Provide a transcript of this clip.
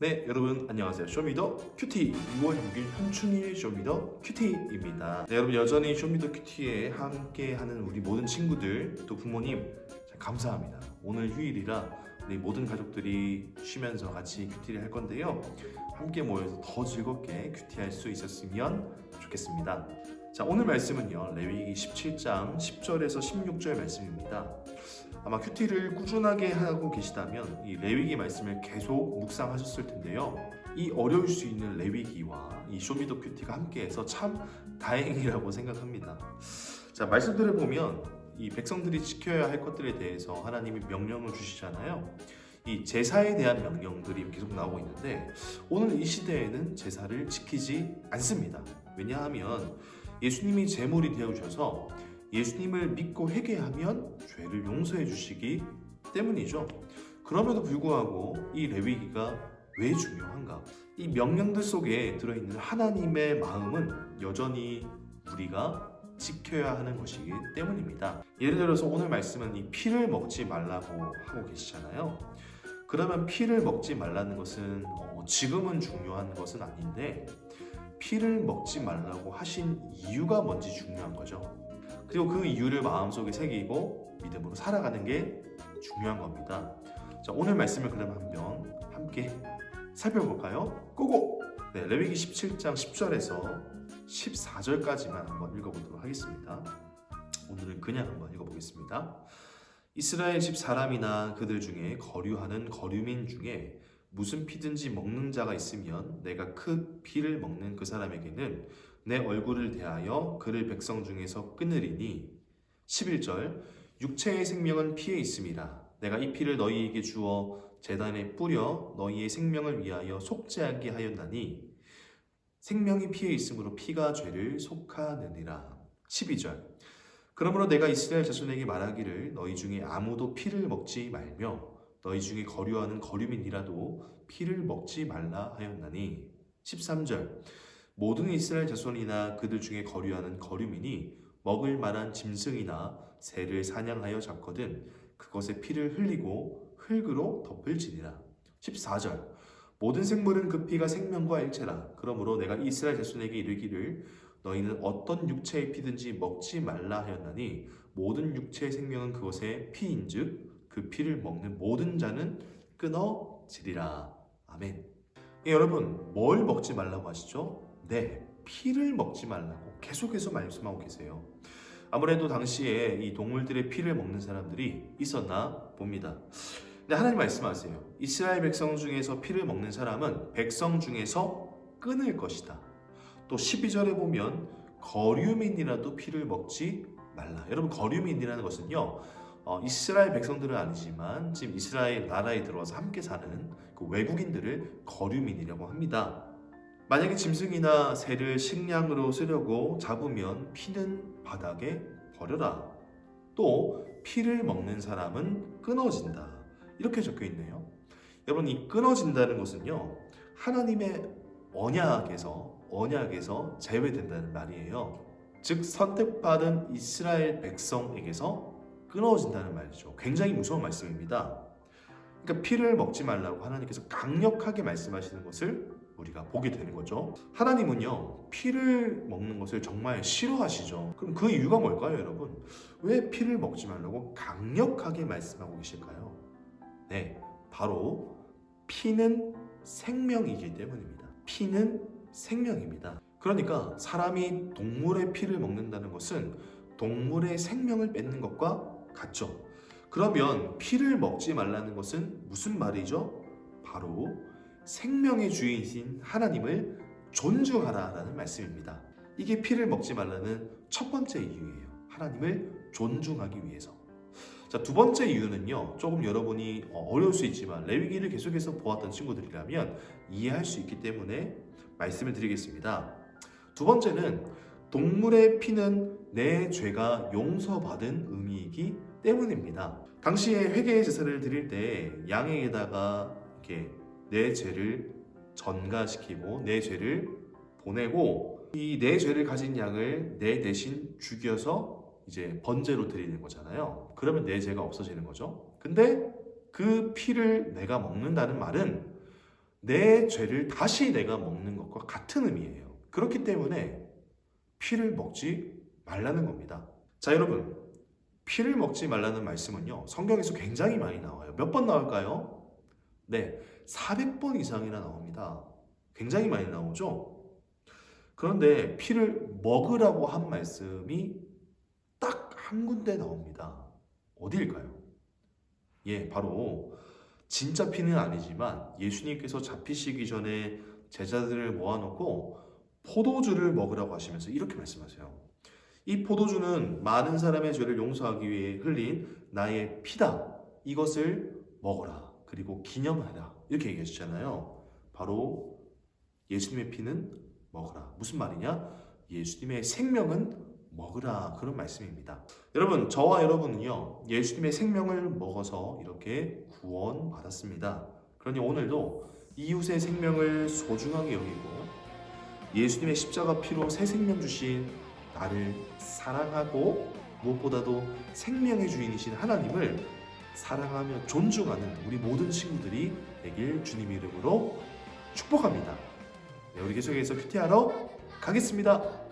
네, 여러분 안녕하세요. 쇼미더 큐티 6월 6일 현충일 쇼미더 큐티입니다. 네, 여러분 여전히 쇼미더 큐티에 함께하는 우리 모든 친구들 또 부모님 참 감사합니다. 오늘 휴일이라 우리 모든 가족들이 쉬면서 같이 큐티를 할 건데요. 함께 모여서 더 즐겁게 큐티할 수 있었으면 좋겠습니다. 자, 오늘 말씀은요. 레위기 17장 10절에서 16절 말씀입니다. 아마 큐티를 꾸준하게 하고 계시다면 이 레위기 말씀을 계속 묵상하셨을 텐데요. 이 어려울 수 있는 레위기와 이 쇼미더 큐티가 함께해서 참 다행이라고 생각합니다. 자 말씀들을 보면 이 백성들이 지켜야 할 것들에 대해서 하나님이 명령을 주시잖아요. 이 제사에 대한 명령들이 계속 나오고 있는데 오늘 이 시대에는 제사를 지키지 않습니다. 왜냐하면 예수님이 제물이 되어 주셔서 예수님을 믿고 회개하면 죄를 용서해 주시기 때문이죠. 그럼에도 불구하고 이 레위기가 왜 중요한가? 이 명령들 속에 들어있는 하나님의 마음은 여전히 우리가 지켜야 하는 것이기 때문입니다. 예를 들어서 오늘 말씀은 이 피를 먹지 말라고 하고 계시잖아요. 그러면 피를 먹지 말라는 것은 어, 지금은 중요한 것은 아닌데 피를 먹지 말라고 하신 이유가 뭔지 중요한 거죠. 그리고 그 이유를 마음속에 새기고 믿음으로 살아가는 게 중요한 겁니다. 자, 오늘 말씀을 그럼 한번 함께 살펴볼까요? 고고! 네, 레위기 17장 10절에서 14절까지만 한번 읽어보도록 하겠습니다. 오늘은 그냥 한번 읽어보겠습니다. 이스라엘 집 사람이나 그들 중에 거류하는 거류민 중에 무슨 피든지 먹는 자가 있으면 내가 그 피를 먹는 그 사람에게는 내 얼굴을 대하여 그를 백성 중에서 끊으리니. 11절 육체의 생명은 피에 있음이라. 내가 이 피를 너희에게 주어 재단에 뿌려 너희의 생명을 위하여 속죄하게 하였나니. 생명이 피에 있으므로 피가 죄를 속하느니라. 12절 그러므로 내가 이스라엘 자손에게 말하기를 너희 중에 아무도 피를 먹지 말며 너희 중에 거류하는 거류민이라도 피를 먹지 말라 하였나니. 13절. 모든 이스라엘 자손이나 그들 중에 거류하는 거류민이 먹을 만한 짐승이나 새를 사냥하여 잡거든 그것의 피를 흘리고 흙으로 덮을지니라. 14절. 모든 생물은 그 피가 생명과 일체라. 그러므로 내가 이스라엘 자손에게 이르기를 너희는 어떤 육체의 피든지 먹지 말라 하였나니 모든 육체의 생명은 그것의 피인즉 그 피를 먹는 모든 자는 끊어지리라. 아멘. 예, 여러분, 뭘 먹지 말라고 하시죠? 네, 피를 먹지 말라고 계속해서 말씀하고 계세요. 아무래도 당시에 이 동물들의 피를 먹는 사람들이 있었나 봅니다. 근데 하나님 말씀하세요. 이스라엘 백성 중에서 피를 먹는 사람은 백성 중에서 끊을 것이다. 또 12절에 보면 거류민이라도 피를 먹지 말라. 여러분 거류민이라는 것은요. 어, 이스라엘 백성들은 아니지만 지금 이스라엘 나라에 들어와서 함께 사는 그 외국인들을 거류민이라고 합니다. 만약에 짐승이나 새를 식량으로 쓰려고 잡으면 피는 바닥에 버려라. 또 피를 먹는 사람은 끊어진다. 이렇게 적혀 있네요. 여러분 이 끊어진다는 것은요. 하나님의 언약에서 언약에서 제외된다는 말이에요. 즉 선택받은 이스라엘 백성에게서 끊어진다는 말이죠. 굉장히 무서운 말씀입니다. 그러니까 피를 먹지 말라고 하나님께서 강력하게 말씀하시는 것을 우리가 보게 되는 거죠. 하나님은요, 피를 먹는 것을 정말 싫어하시죠. 그럼 그 이유가 뭘까요, 여러분? 왜 피를 먹지 말라고 강력하게 말씀하고 계실까요? 네, 바로 피는 생명이기 때문입니다. 피는 생명입니다. 그러니까 사람이 동물의 피를 먹는다는 것은 동물의 생명을 뺏는 것과 같죠. 그러면 피를 먹지 말라는 것은 무슨 말이죠? 바로 생명의 주인이신 하나님을 존중하라라는 말씀입니다. 이게 피를 먹지 말라는 첫 번째 이유예요. 하나님을 존중하기 위해서. 자, 두 번째 이유는요. 조금 여러분이 어, 어려울 수 있지만 레위기를 계속해서 보았던 친구들이라면 이해할 수 있기 때문에 말씀을 드리겠습니다. 두 번째는 동물의 피는 내 죄가 용서받은 의미이기 때문입니다. 당시에 회개의 제사를 드릴 때 양에게다가 이렇게 내 죄를 전가시키고 내 죄를 보내고 이 내 죄를 가진 양을 내 대신 죽여서 이제 번제로 드리는 거잖아요. 그러면 내 죄가 없어지는 거죠. 근데 그 피를 내가 먹는다는 말은 내 죄를 다시 내가 먹는 것과 같은 의미예요. 그렇기 때문에 피를 먹지 말라는 겁니다. 자, 여러분. 피를 먹지 말라는 말씀은요. 성경에서 굉장히 많이 나와요. 몇 번 나올까요? 네. 400번 이상이나 나옵니다. 굉장히 많이 나오죠? 그런데 피를 먹으라고 한 말씀이 딱 한 군데 나옵니다. 어디일까요? 예, 바로 진짜 피는 아니지만 예수님께서 잡히시기 전에 제자들을 모아놓고 포도주를 먹으라고 하시면서 이렇게 말씀하세요. 이 포도주는 많은 사람의 죄를 용서하기 위해 흘린 나의 피다. 이것을 먹어라. 그리고 기념하라. 이렇게 얘기하시잖아요. 바로 예수님의 피는 먹어라. 무슨 말이냐? 예수님의 생명은 먹으라. 그런 말씀입니다. 여러분, 저와 여러분은요, 예수님의 생명을 먹어서 이렇게 구원받았습니다. 그러니 오늘도 이웃의 생명을 소중하게 여기고 예수님의 십자가 피로 새 생명 주신 나를 사랑하고 무엇보다도 생명의 주인이신 하나님을 사랑하며 존중하는 우리 모든 친구들이 되길 주님 이름으로 축복합니다. 네, 우리 계속해서 큐티하러 가겠습니다.